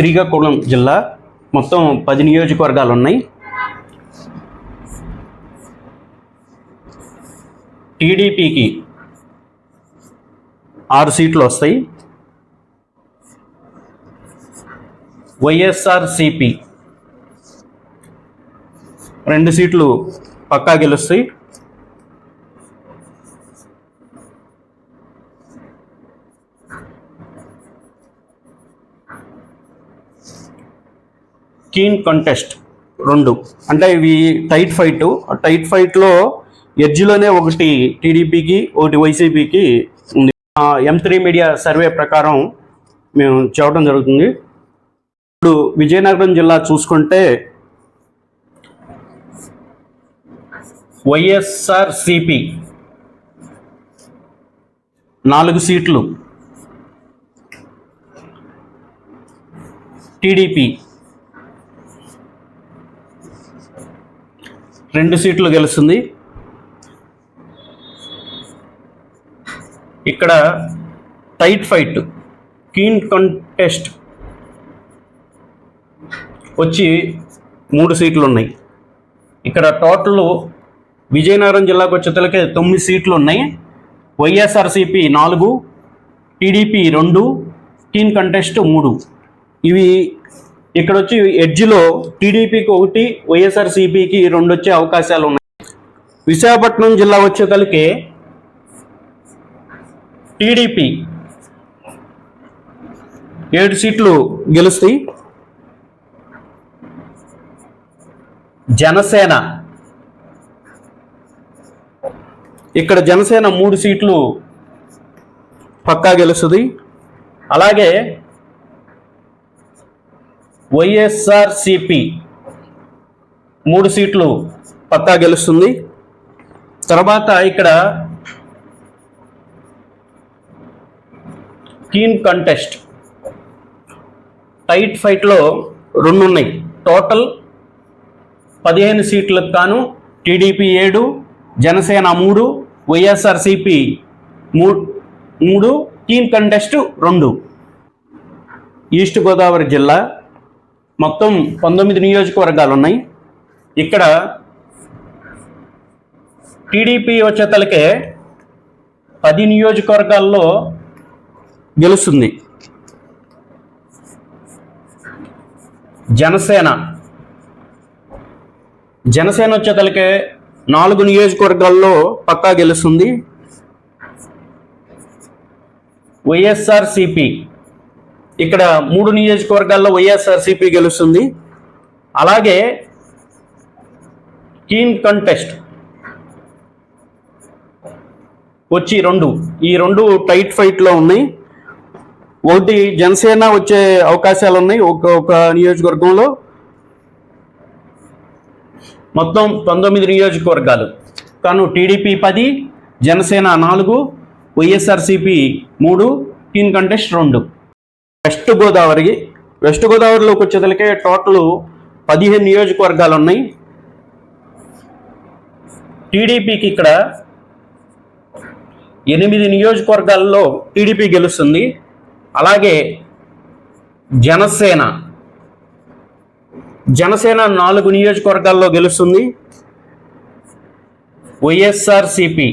శ్రీకాకుళం జిల్లా మొత్తం పది నియోజకవర్గాలు ఉన్నాయి. టీడీపీకి ఆరు సీట్లు వస్తాయి. వైఎస్ఆర్సిపి రెండు సీట్లు పక్కా గెలుస్తాయి. కీన్ కంటెస్ట్ రెండు. అంటే ఇవి టైట్ ఫైట్ ఆ టైట్ ఫైట్లో ఎడ్జ్లోనే ఒకటి టీడీపీకి ఒకటి వైసీపీకి ఉంది. ఎం త్రీ మీడియా సర్వే ప్రకారం మేము చెప్పడం జరుగుతుంది. ఇప్పుడు విజయనగరం జిల్లా చూసుకుంటే వైఎస్ఆర్సిపి నాలుగు సీట్లు. టీడీపీ రెండు సీట్లు గెలుస్తుంది. ఇక్కడ టైట్ ఫైట్ కీన్ కంటెస్ట్ వచ్చి మూడు సీట్లు ఉన్నాయి. ఇక్కడ టోటల్ విజయనగరం జిల్లాకు వచ్చేతలకే తొమ్మిది సీట్లు ఉన్నాయి. వైఎస్ఆర్సిపి నాలుగు టీడీపీ రెండు కీన్ కంటెస్ట్ మూడు. ఇవి ఇక్కడ వచ్చి ఎడ్జ్లో టీడీపీకి ఒకటి వైఎస్ఆర్సీపీకి రెండు వచ్చే అవకాశాలు ఉన్నాయి. విశాఖపట్నం జిల్లా వచ్చేతలకే టీడీపీ ఏడు సీట్లు గెలుస్తాయి. జనసేన ఇక్కడ జనసేన మూడు సీట్లు పక్కా గెలుస్తుంది. అలాగే వైఎస్ఆర్సిపి మూడు సీట్లు పక్కా గెలుస్తుంది. తర్వాత ఇక్కడ కీన్ కంటెస్ట్. టైట్ ఫైట్లో రెండు ఉన్నాయి టోటల్ పదిహేను సీట్లకు కాను టీడీపీ ఏడు జనసేన మూడు వైఎస్ఆర్సిపి మూడు మూడు కీన్ కంటెస్ట్ రెండు. ఈస్ట్ గోదావరి జిల్లా మొత్తం పంతొమ్మిది నియోజకవర్గాలు ఉన్నాయి ఇక్కడ టీడీపీ వచ్చేతలకే పది నియోజకవర్గాల్లో గెలుస్తుంది. జనసేన. జనసేన వచ్చేతలకే నాలుగు నియోజకవర్గాల్లో పక్కా గెలుస్తుంది. వైఎస్ఆర్సిపి. ఇక్కడ మూడు నియోజకవర్గాల్లో వైఎస్ఆర్సీపీ గెలుస్తుంది. అలాగే కీన్ కంటెస్ట్ వచ్చి రెండు. ఈ రెండు టైట్ ఫైట్లో ఉన్నాయి. ఒకటి జనసేన వచ్చే అవకాశాలు ఉన్నాయి ఒక ఒక నియోజకవర్గంలో. మొత్తం పంతొమ్మిది నియోజకవర్గాలు. కాను టీడీపీ పది జనసేన నాలుగు వైఎస్ఆర్సీపీ మూడు కీన్ కంటెస్ట్ రెండు. వెస్ట్ గోదావరి వెస్ట్ గోదావరిలోకి వచ్చేదలికే టోటల్ పదిహేను నియోజకవర్గాలు ఉన్నాయి. టీడీపీకి ఇక్కడ ఎనిమిది నియోజకవర్గాల్లో టీడీపీ గెలుస్తుంది. అలాగే జనసేన. జనసేన నాలుగు నియోజకవర్గాల్లో గెలుస్తుంది. వైఎస్ఆర్సిపి.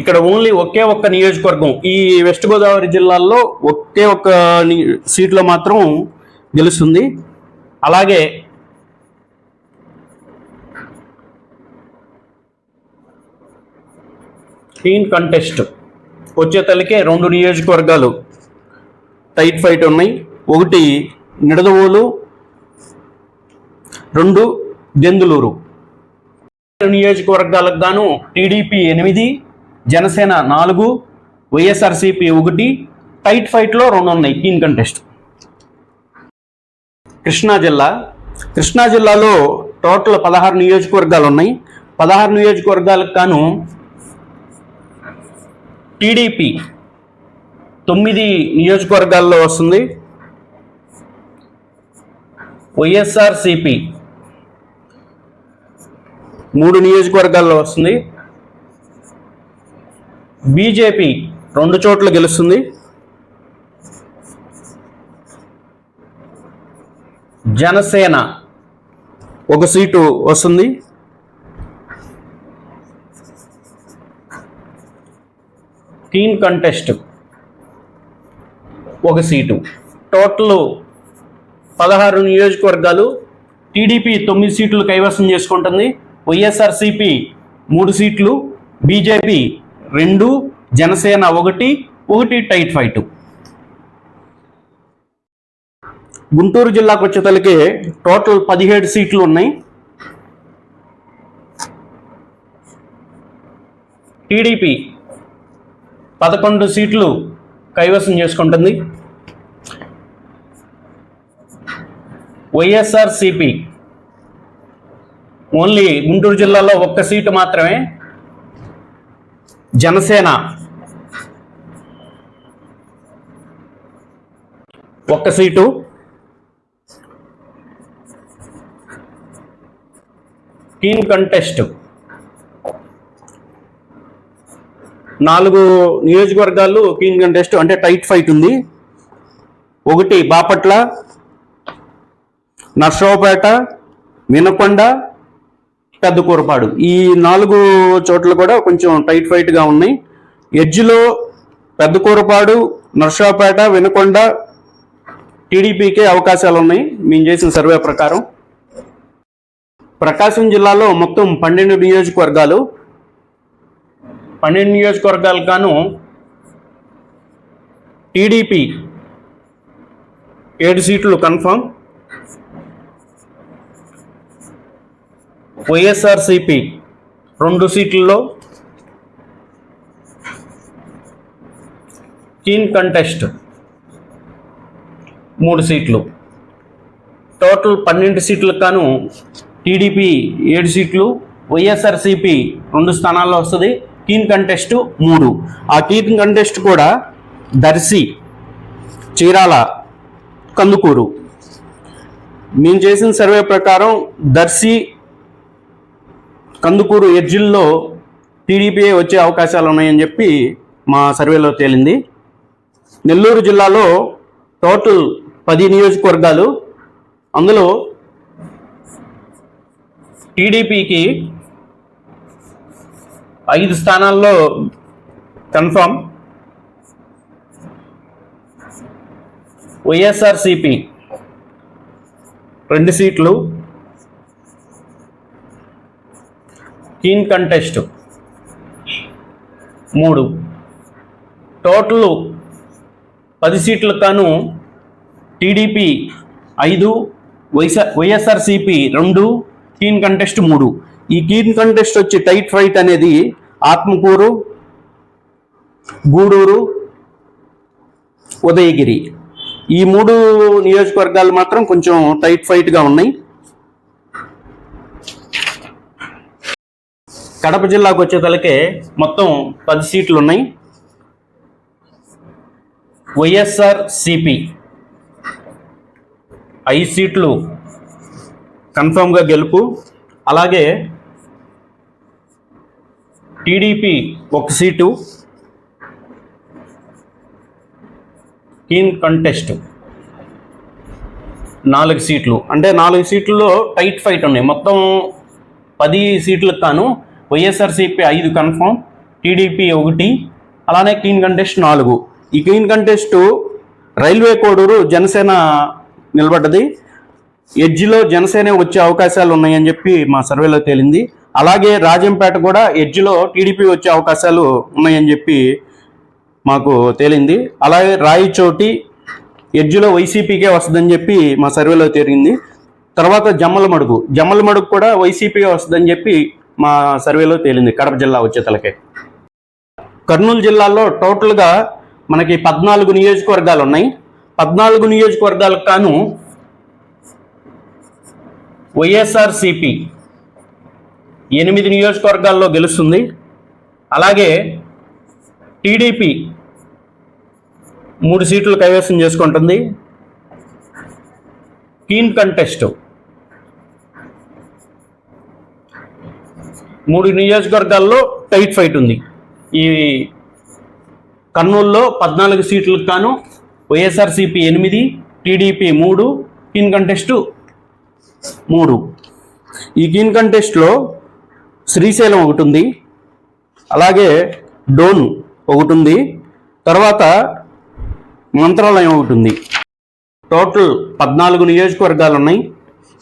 ఇక్కడ ఓన్లీ ఒకే ఒక్క నియోజకవర్గం. ఈ వెస్ట్ గోదావరి జిల్లాల్లో ఒకే ఒక్క సీట్లో మాత్రం గెలుస్తుంది. అలాగే క్లీన్ కంటెస్ట్ వచ్చే తలకే రెండు నియోజకవర్గాలు టైట్ ఫైట్ ఉన్నాయి. ఒకటి నిడదవోలు రెండు దెందులూరు నియోజకవర్గాలకు గాను టీడీపీ ఎనిమిది జనసేన నాలుగు వైఎస్ఆర్సీపీ ఒకటి టైట్ ఫైట్లో రెండు ఉన్నాయి టీన్ కంటెస్ట్. కృష్ణా జిల్లా. కృష్ణా జిల్లాలో టోటల్ పదహారు నియోజకవర్గాలు ఉన్నాయి. పదహారు నియోజకవర్గాలకు గాను టీడీపీ తొమ్మిది నియోజకవర్గాల్లో వస్తుంది. వైఎస్ఆర్సిపి మూడు నియోజకవర్గాల్లో వస్తుంది. బీజేపీ రెండు చోట్ల గెలుస్తుంది. జనసేన ఒక సీటు వస్తుంది. కీన్ కంటెస్ట్ ఒక సీటు. టోటల్ పదహారు నియోజకవర్గాలు టీడీపీ తొమ్మిది సీట్లు కైవసం చేసుకుంటుంది. వైఎస్ఆర్సీపీ మూడు సీట్లు. బీజేపీ రెండు జనసేన ఒకటి ఒకటి టైట్ ఫైట్. గుంటూరు జిల్లాకు వచ్చేతలకి టోటల్ పదిహేడు సీట్లు ఉన్నాయి. టీడీపీ పదకొండు సీట్లు కైవసం చేసుకుంటుంది. వైఎస్ఆర్సిపి ఓన్లీ గుంటూరు జిల్లాలో ఒక్క సీటు మాత్రమే జనసేన. ఒక్క సీటు. Keen contest. నాలుగు నియోజకవర్గాలు కీన్ కంటెస్ట్ అంటే టైట్ ఫైట్ ఉంది. ఒకటి బాపట్ల నర్సరావుపేట వినకొండ పెద్ద కూరపాడు. ఈ నాలుగు చోట్ల కూడా కొంచెం టైట్ ఫైట్గా ఉన్నాయి. ఎడ్జ్లో పెద్దకూరపాడు నర్సాపేట వినకొండ టీడీపీకే అవకాశాలు ఉన్నాయి. మేము చేసిన సర్వే ప్రకారం. ప్రకాశం జిల్లాలో మొత్తం పన్నెండు నియోజకవర్గాలు. పన్నెండు నియోజకవర్గాలు గాను టీడీపీ ఏడు సీట్లు కన్ఫర్మ్ వైఎస్ఆర్సిపి రెండు సీట్లలో కీన్ కంటెస్ట్ మూడు సీట్లు. టోటల్ పన్నెండు సీట్లకు కాను టీడీపీ ఏడు సీట్లు వైఎస్ఆర్సిపి రెండు స్థానాల్లో వస్తుంది. కీన్ కంటెస్ట్ మూడు. ఆ కీన్ కంటెస్ట్ కూడా దర్శి చీరాల కందుకూరు. మేము చేసిన సర్వే ప్రకారం దర్శి కందుకూరు ఎడ్జిల్లో టీడీపీ వచ్చే అవకాశాలు ఉన్నాయని చెప్పి మా సర్వేలో తేలింది. నెల్లూరు జిల్లాలో టోటల్ పది నియోజకవర్గాలు. అందులో టీడీపీకి ఐదు స్థానాల్లో కన్ఫర్మ్ వైఎస్ఆర్సిపి రెండు సీట్లు. Keen contest. మూడు. టోటల్ పది సీట్లకు కాను టీడీపీ ఐదు వైఎస్ వైఎస్ఆర్సిపి రెండు కీన్ కంటెస్ట్ మూడు. ఈ కీన్ కంటెస్ట్ వచ్చి టైట్ ఫైట్ అనేది ఆత్మకూరు గూడూరు ఉదయగిరి. ఈ మూడు నియోజకవర్గాలు మాత్రం కొంచెం టైట్ ఫైట్గా ఉన్నాయి. కడప జిల్లాకు వచ్చేతలకే మొత్తం పది సీట్లు ఉన్నాయి వైఎస్ఆర్ సిపి ఐదు సీట్లు కన్ఫామ్గా గెలుపు. అలాగే టీడీపీ ఒక సీటు. కీన్ కంటెస్ట్ నాలుగు సీట్లు. అంటే నాలుగు సీట్లలో టైట్ ఫైట్ ఉన్నాయి. మొత్తం పది సీట్లకు కాను వైఎస్ఆర్సీపీ ఐదు కన్ఫర్మ్ టీడీపీ ఒకటి అలానే క్లీన్ కంటెస్ట్ నాలుగు. ఈ clean contest railway Koduru Janasena నిలబడ్డది. ఎడ్జిలో జనసేన వచ్చే అవకాశాలు ఉన్నాయని చెప్పి మా సర్వేలో తేలింది. అలాగే రాజంపేట కూడా ఎడ్జిలో టీడీపీ వచ్చే అవకాశాలు ఉన్నాయని చెప్పి మాకు తేలింది. అలాగే రాయిచోటి ఎడ్జ్లో వైసీపీకే వస్తుందని చెప్పి మా సర్వేలో తేలింది. తర్వాత జమ్మల మడుగు జమ్మల మడుగు కూడా వైసీపీకే వస్తుందని చెప్పి మా సర్వేలో తేలింది కడప జిల్లా వచ్చేతలకే. కర్నూలు జిల్లాలో టోటల్గా మనకి పద్నాలుగు నియోజకవర్గాలు ఉన్నాయి. పద్నాలుగు నియోజకవర్గాలకు కాను వైఎస్ఆర్సిపి ఎనిమిది నియోజకవర్గాల్లో గెలుస్తుంది. అలాగే టీడీపీ మూడు సీట్లు కైవసం చేసుకుంటుంది. కీన్ కంటెస్ట్ మూడు నియోజకవర్గాల్లో టైట్ ఫైట్ ఉంది. ఈ కర్నూలులో పద్నాలుగు సీట్లకు కాను వైఎస్ఆర్సీపీ ఎనిమిది టీడీపీ మూడు కీన్ కంటెస్ట్ మూడు. ఈ క్వీన్ కంటెస్ట్లో శ్రీశైలం ఒకటి ఉంది. అలాగే డోన్ ఒకటి ఉంది. తర్వాత మంత్రాలయం ఒకటి ఉంది. టోటల్ పద్నాలుగు నియోజకవర్గాలు ఉన్నాయి.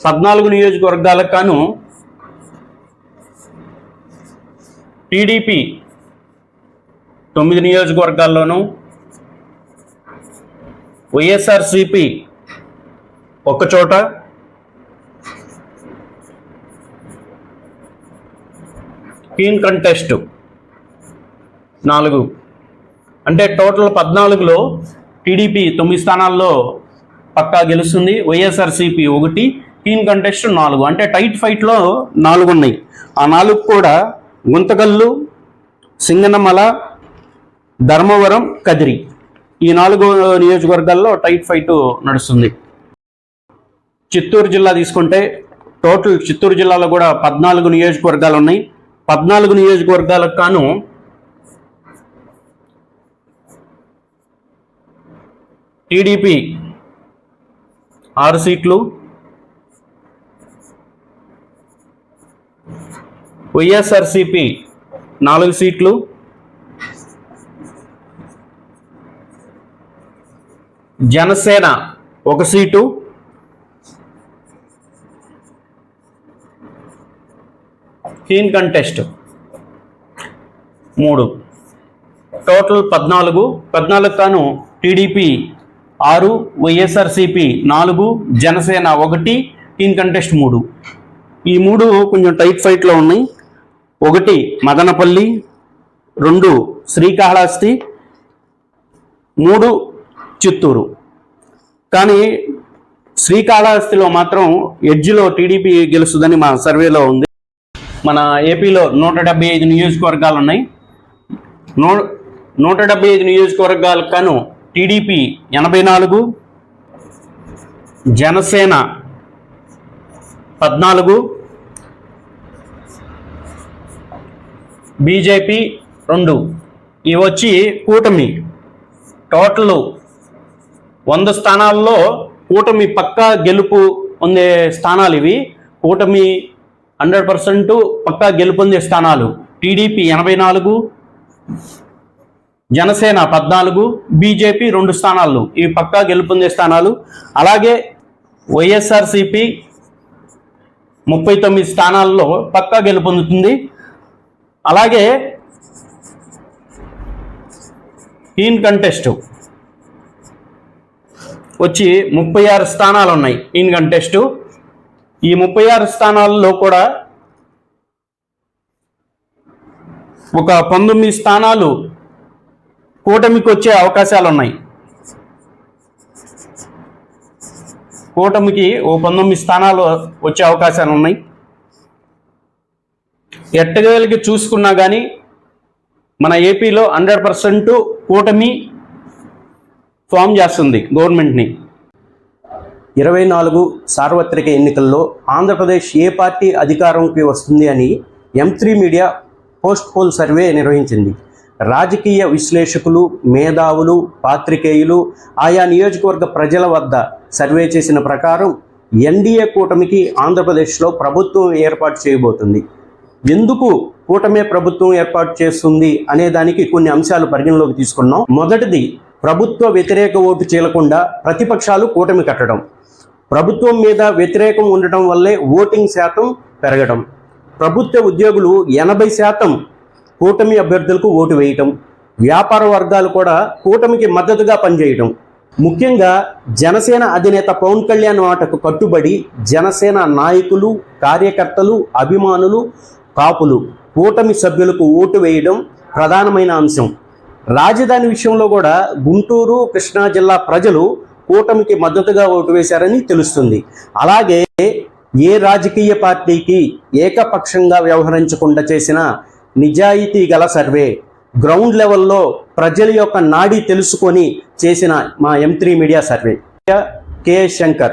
పద్నాలుగు నియోజకవర్గాలకు కాను టీడీపీ తొమ్మిది నియోజకవర్గాల్లోనూ వైఎస్ఆర్సిపి ఒక్కచోట క్వీన్ కంటెస్ట్ నాలుగు. అంటే టోటల్ పద్నాలుగులో టీడీపీ తొమ్మిది స్థానాల్లో పక్కా గెలుస్తుంది వైఎస్ఆర్సీపీ ఒకటి క్వీన్ కంటెస్ట్ నాలుగు. అంటే టైట్ ఫైట్లో నాలుగు ఉన్నాయి ఆ నాలుగు కూడా గుంతకల్లు సింగనమల ధర్మవరం కదిరి. ఈ నాలుగు నియోజకవర్గాల్లో టైట్ ఫైట్ నడుస్తుంది. చిత్తూరు జిల్లా తీసుకుంటే టోటల్ చిత్తూరు జిల్లాలో కూడా పద్నాలుగు నియోజకవర్గాలు ఉన్నాయి. పద్నాలుగు నియోజకవర్గాలకు కాను టీడీపీ ఆరు సీట్లు వైఎస్ఆర్సిపి నాలుగు సీట్లు. జనసేన ఒక సీటు. క్లీన్ కంటెస్ట్ మూడు. టోటల్ పద్నాలుగు. పద్నాలుగు కాను టీడీపీ ఆరు వైఎస్ఆర్సిపి నాలుగు జనసేన ఒకటి క్లీన్ కంటెస్ట్ మూడు. ఈ మూడు కొంచెం టైట్ ఫైట్లో ఉన్నాయి. ఒకటి మదనపల్లి రెండు శ్రీకాళహస్తి మూడు చిత్తూరు. కానీ శ్రీకాళహస్తిలో మాత్రం ఎడ్జ్లో టీడీపీ గెలుస్తుందని మా సర్వేలో ఉంది. మన ఏపీలో నూట డెబ్బై ఐదు నియోజకవర్గాలు ఉన్నాయి. నూ నూట డెబ్బై ఐదు నియోజకవర్గాలకు కాను టీడీపీ ఎనభై నాలుగు జనసేన పద్నాలుగు బీజేపీ రెండు. ఇవి వచ్చి కూటమి. టోటల్ వంద స్థానాల్లో కూటమి పక్కా గెలుపు పొందే స్థానాలు ఇవి. కూటమి హండ్రెడ్ పర్సెంట్ పక్కా గెలుపొందే స్థానాలు. టీడీపీ ఎనభై నాలుగు జనసేన పద్నాలుగు బీజేపీ రెండు స్థానాలు ఇవి పక్కా గెలుపొందే స్థానాలు. అలాగే వైఎస్ఆర్సిపి ముప్పై తొమ్మిది స్థానాల్లో పక్కా గెలుపొందుతుంది అలాగే ఈన్ కంటెస్ట్ వచ్చి ముప్పై ఆరు స్థానాలు ఉన్నాయి ఈన్ కంటెస్ట్ ఈ ముప్పై ఆరు స్థానాల్లో కూడా ఒక పంతొమ్మిది స్థానాలు కూటమికి వచ్చే అవకాశాలు ఉన్నాయి కూటమికి ఓ పంతొమ్మిది స్థానాలు వచ్చే అవకాశాలు ఉన్నాయి ఎట్టగేలకి చూసుకున్నా కానీ మన ఏపీలో హండ్రెడ్ పర్సెంట్ కూటమి ఫామ్ చేస్తుంది గవర్నమెంట్ని. ఇరవై నాలుగు సార్వత్రిక ఎన్నికల్లో ఆంధ్రప్రదేశ్ ఏ పార్టీ అధికారంకి వస్తుంది అని M three media post poll survey నిర్వహించింది. రాజకీయ విశ్లేషకులు మేధావులు పాత్రికేయులు ఆయా నియోజకవర్గ ప్రజల వద్ద సర్వే చేసిన ప్రకారం ఎన్డీఏ కూటమికి ఆంధ్రప్రదేశ్లో ప్రభుత్వం ఏర్పాటు చేయబోతుంది. ఎందుకు కూటమే ప్రభుత్వం ఏర్పాటు చేస్తుంది అనే దానికి కొన్ని అంశాలు పరిగణలోకి తీసుకున్నాం. మొదటిది ప్రభుత్వ వ్యతిరేక ఓటు చేయకుండా ప్రతిపక్షాలు కూటమి కట్టడం. ప్రభుత్వం మీద వ్యతిరేకం ఉండటం వల్లే ఓటింగ్ శాతం పెరగడం. ప్రభుత్వ ఉద్యోగులు ఎనభై శాతం కూటమి అభ్యర్థులకు ఓటు వేయటం. వ్యాపార వర్గాలు కూడా కూటమికి మద్దతుగా పనిచేయటం. ముఖ్యంగా జనసేన అధినేత పవన్ కళ్యాణ్ మాటకు కట్టుబడి జనసేన నాయకులు కార్యకర్తలు అభిమానులు కాపులు కూటమి సభ్యులకు ఓటు వేయడం ప్రధానమైన అంశం. రాజధాని విషయంలో కూడా గుంటూరు కృష్ణా జిల్లా ప్రజలు కూటమికి మద్దతుగా ఓటు వేశారని తెలుస్తుంది. అలాగే ఏ రాజకీయ పార్టీకి ఏకపక్షంగా వ్యవహరించకుండా చేసిన నిజాయితీ గల సర్వే గ్రౌండ్ లెవెల్లో ప్రజల యొక్క నాడి తెలుసుకొని చేసిన మా M three media survey. K. Shankar.